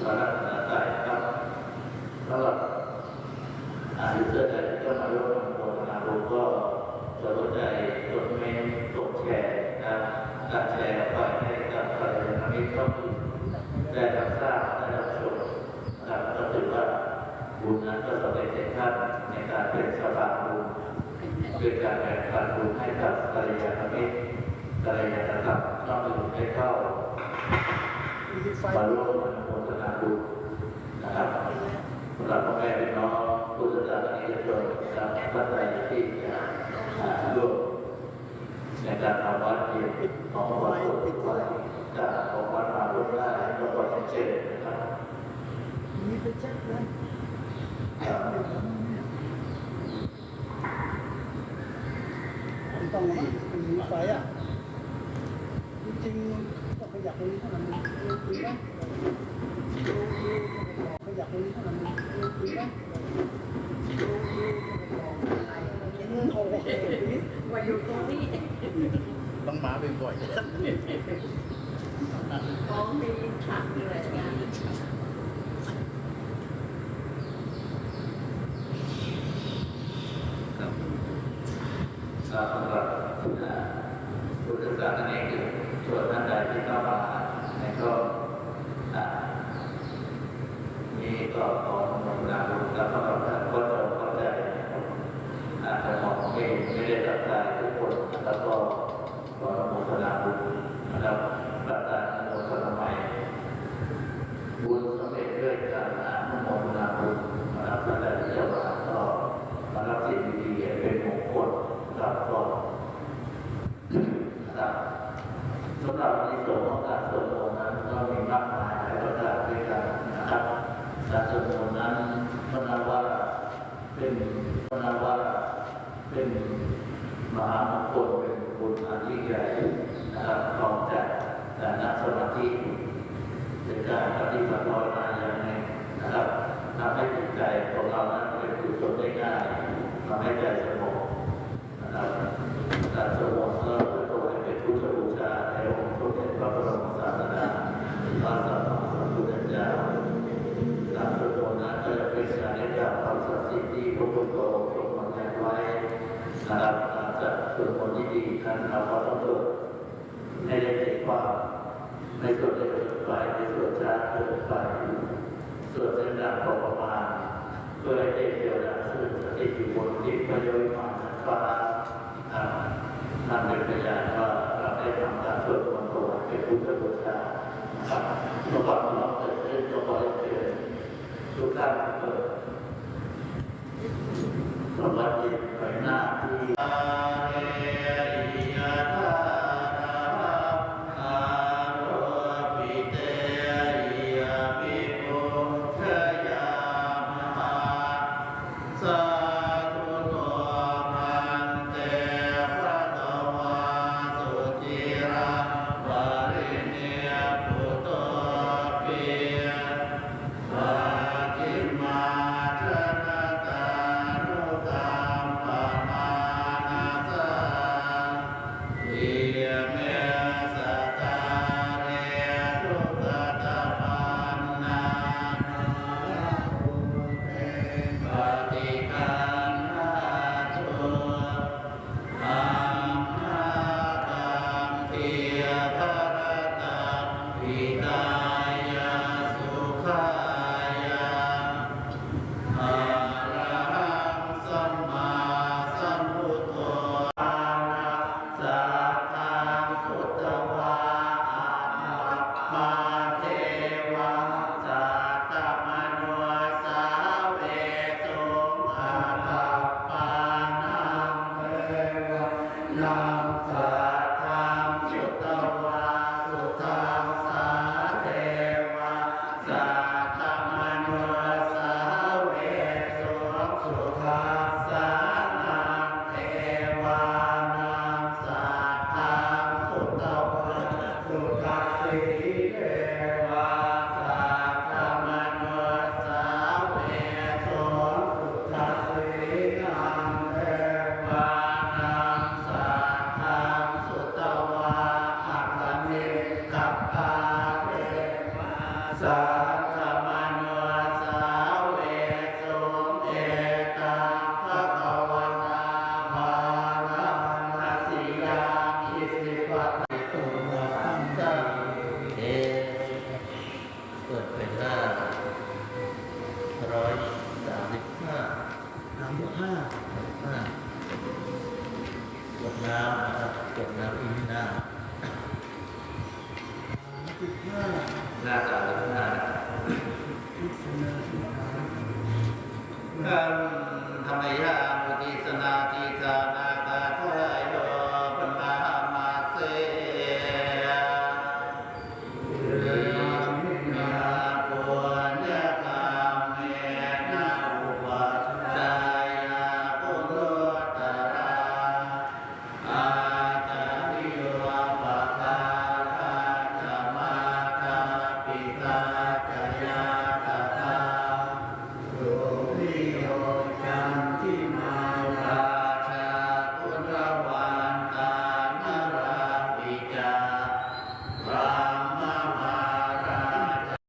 สารนาใจครับสำหรับอายุเสื้อใจก็มาร่วมโฆษณาบุก็จะสนใจกดเมนกดแชร์นะการแชร์ไปให้กับใครนะมิตรก็คือได้รับทราบได้รับชมนะครับก็ถือว่าบุญนั้นก็สำเร็จในท่านในการเป็นสภาบุญเป็นการแบ่งปันบุญให้กับกัลยาณมิตรกัลยาณธรรมนอกจากให้เข้า มาร่วมโฆษณาบุญนะครับสำหรับพ่อแม่พี่น้องผู้ศรัทธานิยชนนะครับท่านใดที่จะอ่ร่วมในการทำวัดเพียรของวัดปิดไว้จากของวัดมาร่วมได้ก็ขอเชิญนะครับมีไปเช็คเลยครับต้องมีไฟอะ จริงๆก็ขยับตรงนี้เท่านั้นเอง จริงไหมขยับตรงนี้เท่านั้นเองจริงไหมอืมโอเคว่าอยู่ตรงนี้ต้องมาบ่อยของมีขัดเลยงานครับก็สำหรับอ่าพุทธศาสนิกชนท่านใดที่เข้ามาในก็อ่า นี่ ก็ขออนุโมทนบุญแล้วก็ท่านก็จะเข้าใจอาจจะมองไม่ไม่ได้รับใจทุกคนแล้วก็ขออนุโมทนาบุญนะครับประธานอนุโมทนาใหม่บุญสำเร็จด้วยการอนุโมทนาบุญนะครับท่านใดที่จะมาก็มารับสิ่งดีๆเป็นมงคลนะครับก็นะครับสำหรับในส่วนของการสวดมนต์นั้นก็มีมากมายหลายประการด้วยกันนะครับ การสวดมนต์นั้นพนาว่าเป็นพนาว่าเป็นมหามงคลเป็นบุญอันยิ่งใหญ่นะครับพร้อมจากการนั่งสมาธิเป็นการปฏิบัติภาวนาอย่างหนึ่งนะครับทำให้จิตใจของเรานั้นเป็นกุศลได้ง่ายทำให้ใจสงบนะครับการสวด นะครับจะสวดมนต์ที่ดีนั้นเราก็ต้องสวดให้ได้ใจควาในส่วนเร็กไปในส่วนช้าเกินไปส่วนเส้นดังพอประมาณเพื่อให้ได้เดียวดายซึ่งสถิตอยู่บนที่ประโยชน์มาฟ้าอ่าท่านเป็นพยานว่าเราได้ทำการสวดมนต์ถวเป็นพุทธบูชาครับเมื่อความเราเกิดขึ้นก็ขอให้เกิดทุกท่านเปิด วัสดีไปหน้าที่อา ร้อยสามสิบห้าสามสิห้าห้ากดน้ำนะครับอีกหน้าสิบห้าหน้าสามสิบห้าสิบห้า